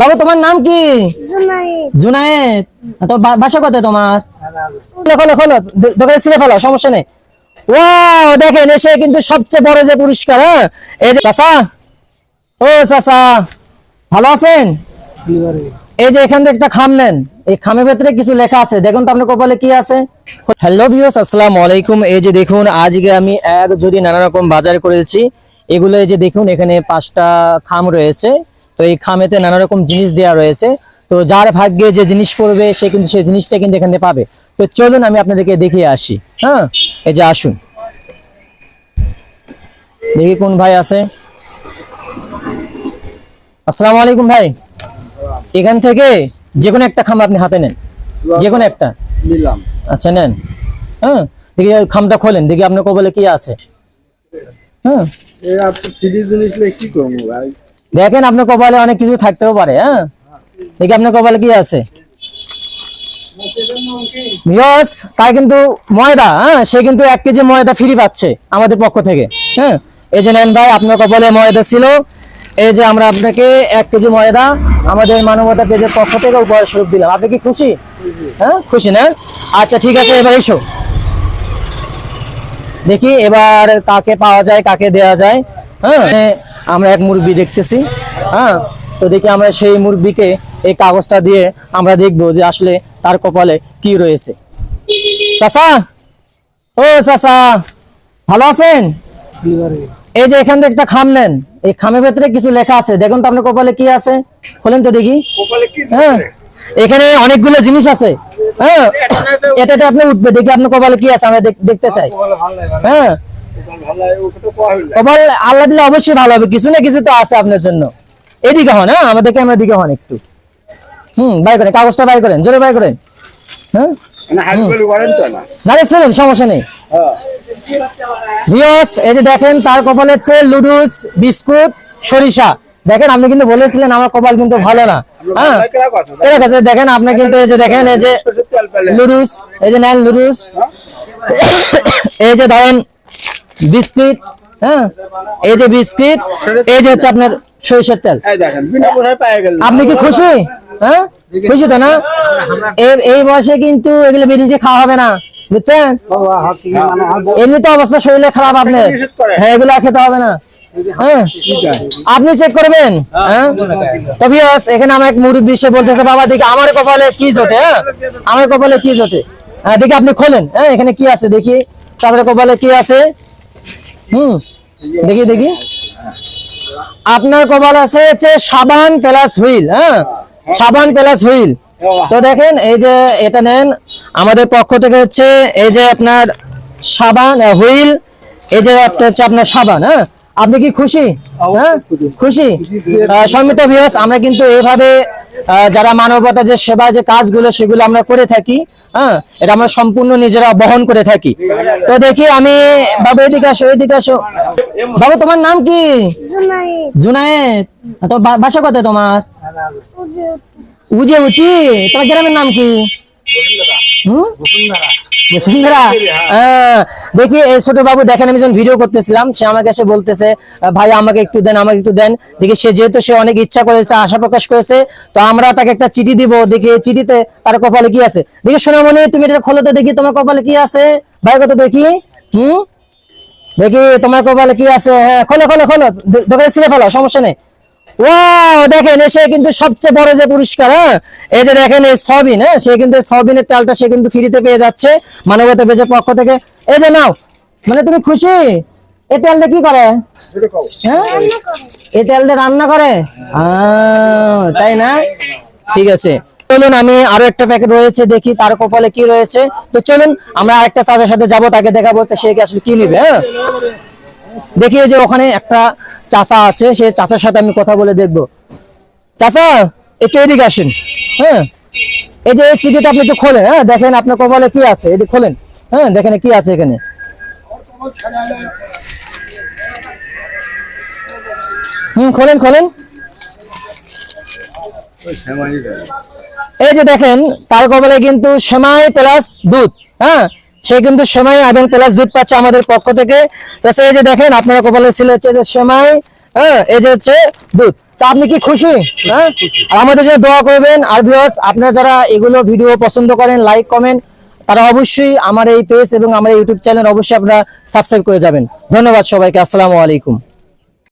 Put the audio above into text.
বাবু তোমার নাম কি? জুনায়েদ। তো বাসা কোথায় তোমার? খোলো খোলো খোলো দোকানে ছিঁড়ে ফেলো সমস্যা নেই। ওয়াও দেখেন এসে কিন্তু সবচেয়ে বড় যে পুরস্কার হ্যাঁ? এই যে চাচা। ও চাচা ভালো আছেন? এই যে এখান থেকে একটা খাম নেন। এই খামের ভেতরে কিছু লেখা আছে। দেখুন তো আপনার কপালে কি আছে। হ্যালো ভিউস আসসালামু আলাইকুম। এই যে দেখুন আজকে আমি এক যদি নানা রকম বাজার করেছি এগুলো এই যে দেখুন এখানে পাঁচটা খাম রয়েছে। তো এই খামেতে নানা রকম জিনিস দেওয়া রয়েছে। তো যার ভাগ্যে যে জিনিস পড়বে সে কিন্তু সেই জিনিসটা কিন্তু এখানে পাবে। তো চলুন আমি আপনাদেরকে দেখিয়ে আসি। হ্যাঁ এই যে আসুন। দেখি কোন ভাই আছে। আসসালামু আলাইকুম ভাই। এখান থেকে যে কোনো একটা খাম আপনি হাতে নেন। যে কোনো একটা। নিলাম। আচ্ছা নেন। হ্যাঁ দেখি খামটা খোলেন দেখি আপনার কবলে কি আছে। হ্যাঁ। এই আপনি ফ্রি জিনিস কি করব ভাই? দেখেন আপনার কপালে অনেক কিছু থাকতেও পারে হ্যাঁ? দেখি আপনার কপালে কি আছে? তাই কিন্তু ময়দা হ্যাঁ? সে কিন্তু এক কেজি ময়দা ফ্রি পাচ্ছে আমাদের পক্ষ থেকে হ্যাঁ? এই যে নেন ভাই, আপনার কপালে ময়দা ছিল। এই যে আমরা আপনাকে এক কেজি ময়দা আমাদের মানবতা পেজের পক্ষ থেকে উপহার স্বরূপ দিলাম। আপনি কি খুশি? হ্যাঁ? খুশি না? আচ্ছা ঠিক আছে, এবার এসো। দেখি, এবার কাকে পাওয়া যায়, কাকে দেওয়া যায় হ্যাঁ? আমরা এক মুরগি দেখতেছি হ্যাঁ? তো দেখি আমরা সেই মুরগিকে এই কাগজটা দিয়ে আমরা দেখব যে আসলে তার কপালে কি রয়েছে। চাচা? ও চাচা ভালো আছেন? এই যে এখান থেকে একটা খাম নেন। এই খামের ভেতরে কিছু লেখা আছে। দেখুন তো আপনার কপালে কি আছে। খোলেন তো দেখি। হ্যাঁ। এখানে অনেকগুলো জিনিস আছে। হ্যাঁ। এটা এটা আপনি উঠবে দেখি আপনার কপালে কি আছে আমরা দেখ- দেখতে চাই। হ্যাঁ। কপাল আল্লাহ দিলে অবশ্যই ভালো হবে। কিছু না কিছু তো আছে আপনার জন্য। এদিকে হন হ্যাঁ আমাদের দিকে হন একটু। হুম বাই করেন কাগজটা বাই করেন জোরে বাই করেন। হ্যাঁ? না হাত বলি করেন তো না। সমস্যা নেই। হ্যাঁ। ভিওস এই যে দেখেন তার কপালে হচ্ছে লুডুস বিস্কুট সরিষা। দেখেন আপনি কিন্তু বলেছিলেন আমার কপাল কিন্তু ভালো না। হ্যাঁ? ঠিক আছে দেখেন আপনি কিন্তু এই যে দেখেন এই যে লুডুস এই যে নেন লুডুস। এই যে ধরেন বিস্কিট হ্যাঁ? এই যে বিস্কিট এই যে হচ্ছে আপনার সরিষার তেল। আপনি কি খুশি? হ্যাঁ? খুশি তো না? এই- বয়সে কিন্তু এগুলো বেরিয়ে খাওয়া হবে না বুঝছেন? এমনি তো অবস্থা শরীরে খারাপ আপনি হ্যাঁ এগুলো খেতে হবে না। হ্যাঁ? আপনি চেক করবেন হ্যাঁ? এখানে আমার এক মুরব্বী এসে বলতেছে বাবা দেখি আমার কপালে কি জোটে হ্যাঁ? আমার কপালে কি জোটে? হ্যাঁ দেখি আপনি খোলেন হ্যাঁ এখানে কি আছে দেখি? চাঁদের কপালে কি আছে? হুম দেখি দেখি। আপনার কপাল আছে হচ্ছে সাবান প্লাস হুইল হ্যাঁ? সাবান প্লাস হুইল। তো দেখেন এই যে এটা নেন আমাদের পক্ষ থেকে হচ্ছে এই যে আপনার সাবান হুইল এই যে হচ্ছে আপনার সাবান হ্যাঁ? আপনি কি খুশি? হ্যাঁ? খুশি? আহ, সম্মিত ভিউয়ার্স আমরা কিন্তু এইভাবে আহ, যারা মানবতা যে সেবা যে কাজগুলো সেগুলো আমরা করে থাকি হ্যাঁ এটা আমরা সম্পূর্ণ নিজেরা বহন করে থাকি। তো দেখি আমি বাবু এদিকে আসো এদিকে আসো। বাবু তোমার নাম কি? জুনায়েদ। তো বাসা কথা তোমার? উজে উজে উঠি। তোমার গ্রামের নাম কি? হুম? বসুন্ধরা হ্যাঁ, দেখি এই ছোট বাবু দেখেন আমি যখন ভিডিও করতেছিলাম সে আমাকে এসে বলতেছে "আহ, ভাই আমাকে একটু দেন আমাকে একটু দেন। দেখি সে যেহেতু সে অনেক ইচ্ছা করেছে আশা প্রকাশ করেছে তো আমরা তাকে একটা চিঠি দিব দেখি এই চিঠিতে তার কপালে কি আছে। দেখি সোনামণি তুমি এটা দেখি তোমার কপালে কি আছে? ভাই কত দেখি। হুম? দেখি তোমার কপালে কি আছে? হ্যাঁ খোলো খোলো খোলো দ- দোকানে ছিঁড়ে ফেলো সমস্যা নেই। ওয়াও দেখেন এসে কিন্তু সবচেয়ে বড় যে পুরস্কার হ্যাঁ? এই যে দেখেন, এই সবিন হ্যাঁ? সে কিন্তু সবিনের তেলটা সে কিন্তু ফ্রিতে পেয়ে যাচ্ছে মানবতা পক্ষ থেকে। এই যে নাও মানে তুমি খুশি? এই কি করে? হ্যাঁ? এই রান্না করে? তাই না? ঠিক আছে। চলুন, আমি আরও একটা প্যাকেট রয়েছে, দেখি তার কপালে কি রয়েছে। তো চলুন, আমরা আরেকটা চাচার সাথে যাব, তাকে দেখাবো সে আসলে কি নিবে হ্যাঁ? দেখি যে ওখানে একটা চাচা আছে, সে চাচার সাথে আমি কথা বলে দেখব। চাচা, একটু এদিকে আসেন। হ্যাঁ? এই যে এই চিঠিটা আপনি একটু খোলেন হ্যাঁ? দেখেন আপনার কপালে কি আছে, এদিকে খোলেন। হ্যাঁ? দেখেন কি আছে এখানে। হুম, খোলেন খোলেন। এই যে দেখেন, তার কপালে কিন্তু সেমাই প্লাস দুধ হ্যাঁ? সে কিন্তু সেমাই এবং প্লাস দুধ পাচ্ছে আমাদের পক্ষ থেকে। এই যে দেখেন, আপনারা কপালে ছিল হচ্ছে যে সেমাই হ্যাঁ এই যে হচ্ছে দুধ। তা আপনি কি খুশি? হ্যাঁ? আমাদের জন্য দোয়া করবেন। আর ভিউয়ার্স আপনারা যারা এগুলো ভিডিও পছন্দ করেন লাইক কমেন্ট তারা অবশ্যই আমার এই পেজ এবং আমার ইউটিউব চ্যানেল অবশ্যই আপনারা সাবস্ক্রাইব করে যাবেন। ধন্যবাদ সবাইকে। আসসালামু আলাইকুম।